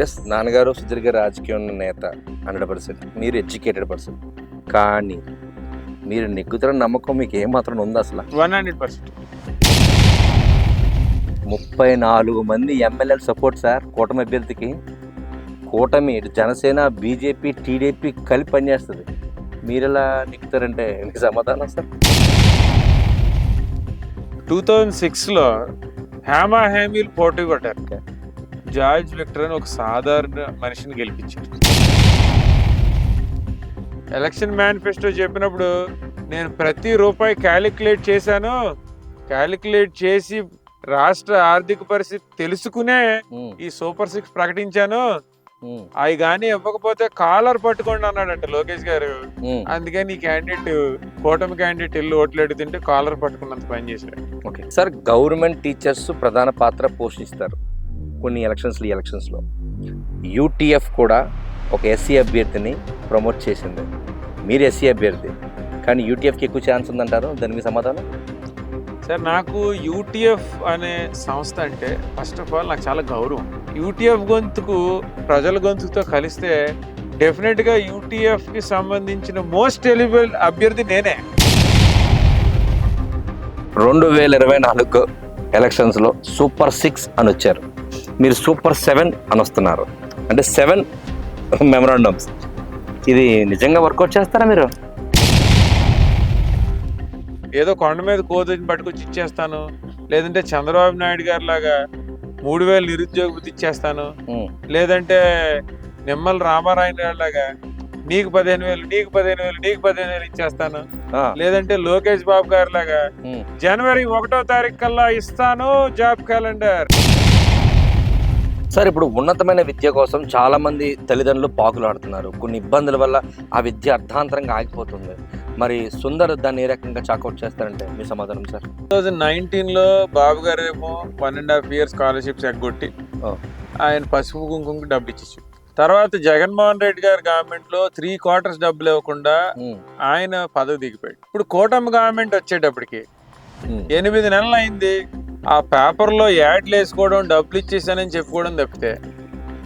Yes నాన్నగారు సుదీర్ఘ రాజకీయం ఉన్న నేత హండ్రెడ్ పర్సెంట్. మీరు ఎడ్యుకేటెడ్ పర్సన్. కానీ మీరు నెగ్గుతారని నమ్మకం మీకు ఏమాత్రం ఉంది అసలు? One hundred percent. ముప్పై నాలుగు మంది ఎమ్మెల్యేల సపోర్ట్ సార్ కూటమి అభ్యర్థికి. కూటమి ఇటు జనసేన బీజేపీ టీడీపీ కలిపి పనిచేస్తుంది. మీరు ఎలా నెగ్గుతారంటే మీకు సమాధానం సార్? టూ థౌజండ్ సిక్స్లో హేమా హేమీలు పోటీ కొట్టారు. జార్జ్ విక్టర్ అని ఒక సాధారణ మనిషిని గెలిపించారు ఎలక్షన్ మేనిఫెస్టో చెప్పినప్పుడు నేను ప్రతి రూపాయి క్యాలిక్యులేట్ చేశాను. క్యాలిక్యులేట్ చేసి రాష్ట్ర ఆర్థిక పరిస్థితి తెలుసుకునే ఈ సూపర్ సిక్స్ ప్రకటించాను. అవి కానీ ఇవ్వకపోతే కాలర్ పట్టుకోండి అన్నాడంట లోకేష్ గారు. అందుకని ఈ క్యాండిడేట్ కూటమి క్యాండిడేట్ ఇల్లు ఓట్లు అడుగుతుంటే కాలర్ పట్టుకున్నంత పని చేశాడు. ఓకే. సార్ గవర్నమెంట్ టీచర్స్ ప్రధాన పాత్ర పోషిస్తారు. కొన్ని ఎలక్షన్స్లో ఈ ఎలక్షన్స్లో యూటీఎఫ్ కూడా ఒక ఎస్సీ అభ్యర్థిని ప్రమోట్ చేసింది. మీరు ఎస్సీ అభ్యర్థి. కానీ యూటీఎఫ్కి ఎక్కువ ఛాన్స్ ఉందంటారు? దానికి మీ సమాధానం? సార్ నాకు యూటీఎఫ్ అనే సంస్థ అంటే ఫస్ట్ ఆఫ్ ఆల్ నాకు చాలా గౌరవం. యూటీఎఫ్ గొంతుకు ప్రజల గొంతుతో కలిస్తే డెఫినెట్గా యూటీఎఫ్కి సంబంధించిన మోస్ట్ ఎలిజిబుల్ అభ్యర్థి నేనే. రెండు వేల ఇరవై నాలుగు ఎలక్షన్స్లో సూపర్ సిక్స్ అని వచ్చారు. మీరు సూపర్ సెవెన్ అని వస్తున్నారు అంటే సెవెన్ మెమరాండమ్స్. ఇది నిజంగా వర్కౌట్ చేస్తారా మీరు? ఏదో కొండ మీద కోదని పట్టుకొచ్చి ఇచ్చేస్తాను. లేదంటే చంద్రబాబు నాయుడు గారి లాగా మూడు వేలు నిరుద్యోగ ఇచ్చేస్తాను. లేదంటే నిమ్మల రామారాయణ గారి లాగా నీకు పదిహేను వేలు నీకు పదిహేను వేలు నీకు పదిహేను వేలు ఇచ్చేస్తాను. లేదంటే లోకేష్ బాబు గారి లాగా. జనవరి ఒకటో తారీఖు కల్లా ఇస్తాను జాబ్ క్యాలెండర్. సార్ ఇప్పుడు ఉన్నతమైన విద్య కోసం చాలా మంది తల్లిదండ్రులు పాకులాడుతున్నారు. కొన్ని ఇబ్బందుల వల్ల ఆ విద్య అర్ధాంతరంగా ఆగిపోతుంది. మరి సుందర్ దాన్ని ఏ రకంగా చాకౌట్ చేస్తారంటే మీ సమాధానం సార్? టూ థౌజండ్ నైన్టీన్లో బాబు గారు ఏమో one and half year scholarships ఎగ్గొట్టి. ఆయన పసుపు కుంకుమకి డబ్బు ఇచ్చేసి తర్వాత జగన్మోహన్ రెడ్డి గారి గవర్నమెంట్లో త్రీ క్వార్టర్స్ డబ్బులు ఇవ్వకుండా ఆయన పదవి దిగిపోయాడు. ఇప్పుడు కూటమి గవర్నమెంట్ వచ్చేటప్పటికి ఎనిమిది నెలలు అయింది ఆ పేపర్లో యాడ్లు వేసుకోవడం డబ్బులు ఇచ్చేసానని చెప్పుకోవడం తప్పితే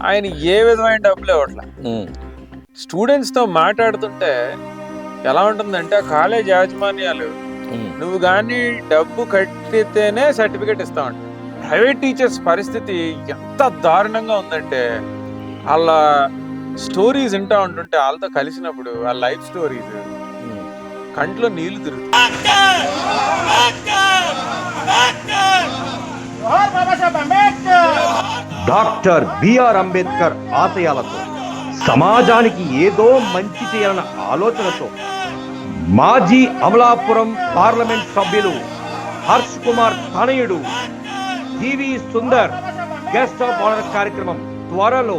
ఆయన ఏ విధమైన డబ్బులు ఇవ్వట్లే. స్టూడెంట్స్తో మాట్లాడుతుంటే ఎలా ఉంటుందంటే ఆ కాలేజ్ యాజమాన్యాలు. నువ్వు కానీ డబ్బు కట్టితేనే సర్టిఫికేట్ ఇస్తామంట ప్రైవేట్ టీచర్స్ పరిస్థితి ఎంత దారుణంగా ఉందంటే వాళ్ళ స్టోరీస్ వింటా ఉంటుంటే వాళ్ళతో కలిసినప్పుడు ఆ లైఫ్ స్టోరీస్. కంట్లో నీళ్ళు తిరుగుతాయి. డాక్టర్ బిఆర్ అంబేద్కర్ ఆశయాలతో సమాజానికి ఏదో మంచి చేయాలన్న ఆలోచనతో మాజీ అమలాపురం పార్లమెంట్ సభ్యులు హర్ష్ కుమార్ తనయుడు G V Sundar guest of honour కార్యక్రమం త్వరలో